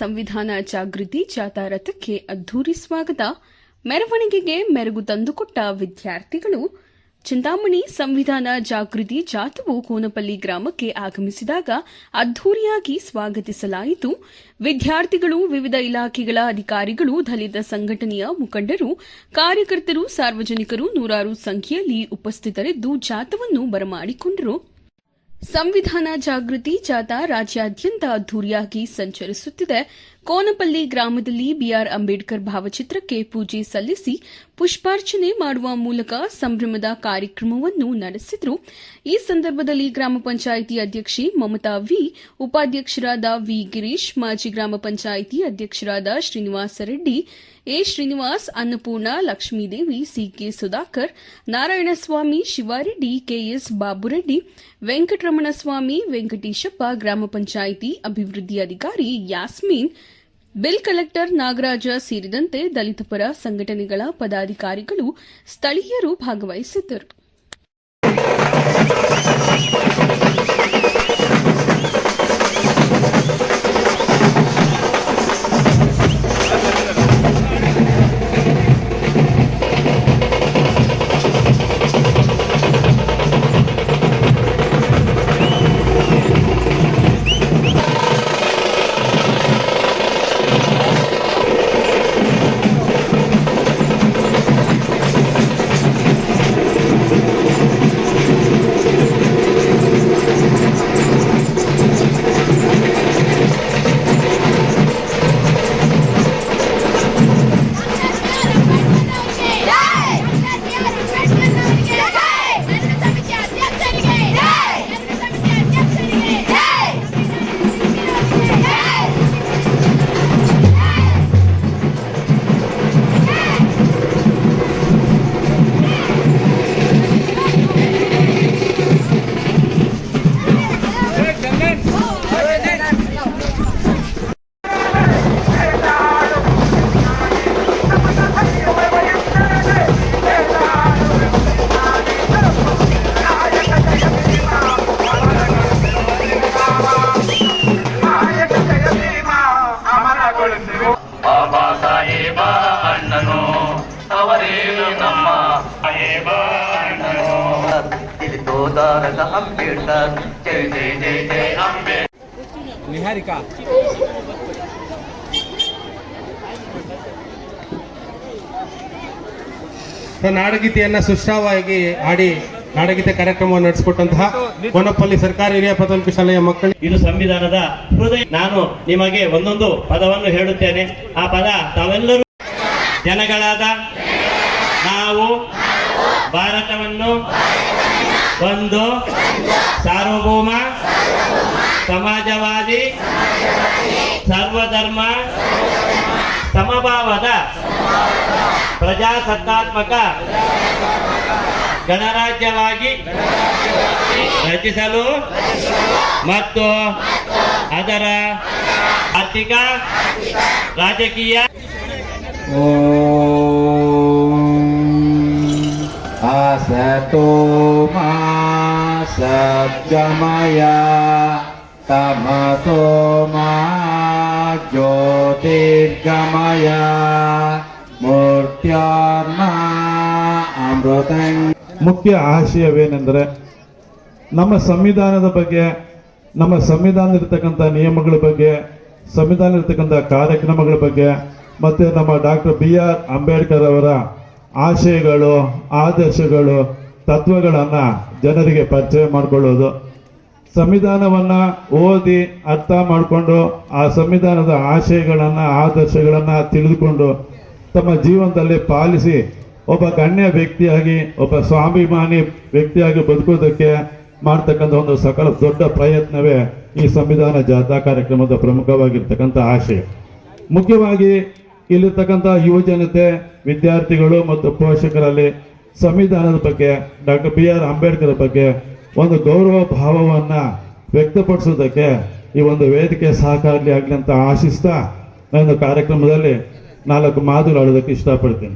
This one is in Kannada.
ಸಂವಿಧಾನ ಜಾಗೃತಿ ಜಾಥಾ ರಥಕ್ಕೆ ಅದ್ದೂರಿ ಸ್ವಾಗತ. ಮೆರವಣಿಗೆಗೆ ಮೆರುಗು ತಂದುಕೊಟ್ಟ ವಿದ್ಯಾರ್ಥಿಗಳು, ಚಿಂತಾಮಣಿ ಸಂವಿಧಾನ ಜಾಗೃತಿ ಜಾಥವು ಕೋನಪಲ್ಲಿ ಗ್ರಾಮಕ್ಕೆ ಆಗಮಿಸಿದಾಗ ಅದ್ದೂರಿಯಾಗಿ ಸ್ವಾಗತಿಸಲಾಯಿತು. ವಿದ್ಯಾರ್ಥಿಗಳು, ವಿವಿಧ ಇಲಾಖೆಗಳ ಅಧಿಕಾರಿಗಳು, ದಲಿತ ಸಂಘಟನೆಯ ಮುಖಂಡರು, ಕಾರ್ಯಕರ್ತರು, ಸಾರ್ವಜನಿಕರು ನೂರಾರು ಸಂಖ್ಯೆಯಲ್ಲಿ ಉಪಸ್ಥಿತರಿದ್ದು ಜಾಥವನ್ನು ಬರಮಾಡಿಕೊಂಡರು. ಸಂವಿಧಾನ ಜಾಗೃತಿ ಜಾಥಾ ರಾಜ್ಯಾದ್ಯಂತ ಅದ್ದೂರಿಯಾಗಿ ಸಂಚರಿಸುತ್ತಿದೆ. ಕೋನಪಲ್ಲಿ ಗ್ರಾಮದಲ್ಲಿ ಬಿಆರ್ ಅಂಬೇಡ್ಕರ್ ಭಾವಚಿತ್ರಕ್ಕೆ ಪೂಜೆ ಸಲ್ಲಿಸಿ ಪುಷ್ಪಾರ್ಚನೆ ಮಾಡುವ ಮೂಲಕ ಸಂಭ್ರಮದ ಕಾರ್ಯಕ್ರಮವನ್ನು ನಡೆಸಿದರು. ಈ ಸಂದರ್ಭದಲ್ಲಿ ಗ್ರಾಮ ಪಂಚಾಯಿತಿ ಅಧ್ಯಕ್ಷೆ ಮಮತಾ ವಿ, ಉಪಾಧ್ಯಕ್ಷರಾದ ವಿ ಗಿರೀಶ್, ಮಾಜಿ ಗ್ರಾಮ ಪಂಚಾಯಿತಿ ಅಧ್ಯಕ್ಷರಾದ Srinivasa Reddy, A Srinivas, Annapurna, Lakshmidevi, C K Sudhakar, Narayanaswamy, Shivareddy, K S Babureddy, Venkataramanaswamy, Venkateshappa, ಗ್ರಾಮ ಪಂಚಾಯಿತಿ ಅಭಿವೃದ್ಧಿ ಅಧಿಕಾರಿ ಯಾಸ್ಮೀನ್ ಬಿಲ್ ಕಲೆಕ್ಟರ್ ನಾಗರಾಜ ಸೇರಿದಂತೆ ದಲಿತ ಪರ ಸಂಘಟನೆಗಳ ಪದಾಧಿಕಾರಿಗಳು ಸ್ಥಳೀಯರು ಭಾಗವಹಿಸಿದ್ದರು. ಅಂಬೇಡ್ಕರ್. ಜೈ ಜೈ ಜೈ ಜೈ ಅಂಬೆ ನಿಹಾರಿಕಾ. ನಾಡಗೀತೆಯನ್ನ ಸುಶ್ರಾವಾಗಿ ಹಾಡಿ ನಾಡಗೀತೆ ಕಾರ್ಯಕ್ರಮವನ್ನು ನಡೆಸಿಕೊಟ್ಟಂತಹ ಕೊನಪಲ್ಲಿ ಸರ್ಕಾರಿ ಹಿರಿಯ ಪ್ರಾಥಮಿಕ ಶಾಲೆಯ ಮಕ್ಕಳು ಇದು ಸಂವಿಧಾನದ ಹೃದಯ. ನಾನು ನಿಮಗೆ ಒಂದೊಂದು ಪದವನ್ನು ಹೇಳುತ್ತೇನೆ. ಆ ಪದ ತಾವೆಲ್ಲರೂ ಜನಗಳಾದ ನಾವು ಭಾರತವನ್ನು बंधो सार्वभौम समाजवादी सर्वधर्म समभावद प्रजासत्तात्मक ಗಣರಾಜ್ಯವಾಗಿ ರಚಿಸಲು ಮತ್ತು ಅದರ ಆರ್ಥಿಕ ರಾಜಕೀಯ ಆಸತೋ सद्गमय तमसो मा ज्योतिर्गमय मूर्त्योर्मा अमृतं ಮುಖ್ಯ ಆಶಯವೇನೆಂದರೆ ನಮ್ಮ ಸಂವಿಧಾನದ ಬಗ್ಗೆ ನಮ್ಮ ಸಂವಿಧಾನ ಇರತಕ್ಕಂಥ ನಿಯಮಗಳ ಬಗ್ಗೆ ಸಂವಿಧಾನ ಇರತಕ್ಕಂಥ ಕಾರ್ಯಕ್ರಮಗಳ ಬಗ್ಗೆ ಮತ್ತು ನಮ್ಮ ಡಾಕ್ಟರ್ ಬಿ ಆರ್ ಅಂಬೇಡ್ಕರ್ ಅವರ ಆಶಯಗಳು ಆದರ್ಶಗಳು ತತ್ವಗಳನ್ನು ಜನರಿಗೆ ಪರಿಚಯ ಮಾಡಿಕೊಳ್ಳೋದು. ಸಂವಿಧಾನವನ್ನು ಓದಿ ಅರ್ಥ ಮಾಡಿಕೊಂಡು ಆ ಸಂವಿಧಾನದ ಆಶಯಗಳನ್ನು, ಆದರ್ಶಗಳನ್ನು ತಿಳಿದುಕೊಂಡು ತಮ್ಮ ಜೀವನದಲ್ಲಿ ಪಾಲಿಸಿ ಒಬ್ಬ ಗಣ್ಯ ವ್ಯಕ್ತಿಯಾಗಿ, ಒಬ್ಬ ಸ್ವಾಭಿಮಾನಿ ವ್ಯಕ್ತಿಯಾಗಿ ಬದುಕೋದಕ್ಕೆ ಮಾಡ್ತಕ್ಕಂಥ ಒಂದು ಸಕಲ ದೊಡ್ಡ ಪ್ರಯತ್ನವೇ ಈ ಸಂವಿಧಾನ ಜಾಥಾ ಕಾರ್ಯಕ್ರಮದ ಪ್ರಮುಖವಾಗಿರ್ತಕ್ಕಂಥ ಆಶಯ. ಮುಖ್ಯವಾಗಿ ಇಲ್ಲಿರ್ತಕ್ಕಂಥ ಯುವಜನತೆ, ವಿದ್ಯಾರ್ಥಿಗಳು ಮತ್ತು ಪೋಷಕರಲ್ಲಿ ಸಂವಿಧಾನದ ಬಗ್ಗೆ, ಡಾಕ್ಟರ್ ಬಿ ಆರ್ ಅಂಬೇಡ್ಕರ್ ಬಗ್ಗೆ ಒಂದು ಗೌರವ ಭಾವವನ್ನು ವ್ಯಕ್ತಪಡಿಸೋದಕ್ಕೆ ಈ ಒಂದು ವೇದಿಕೆ ಸಹಕಾರಿ ಆಗಲಿ ಅಂತ ಆಶಿಸ್ತಾ ನಾನು ಕಾರ್ಯಕ್ರಮದಲ್ಲಿ ನಾಲ್ಕು ಮಾತುಗಳು ಆಡೋದಕ್ಕೆ ಇಷ್ಟಪಡ್ತೀನಿ.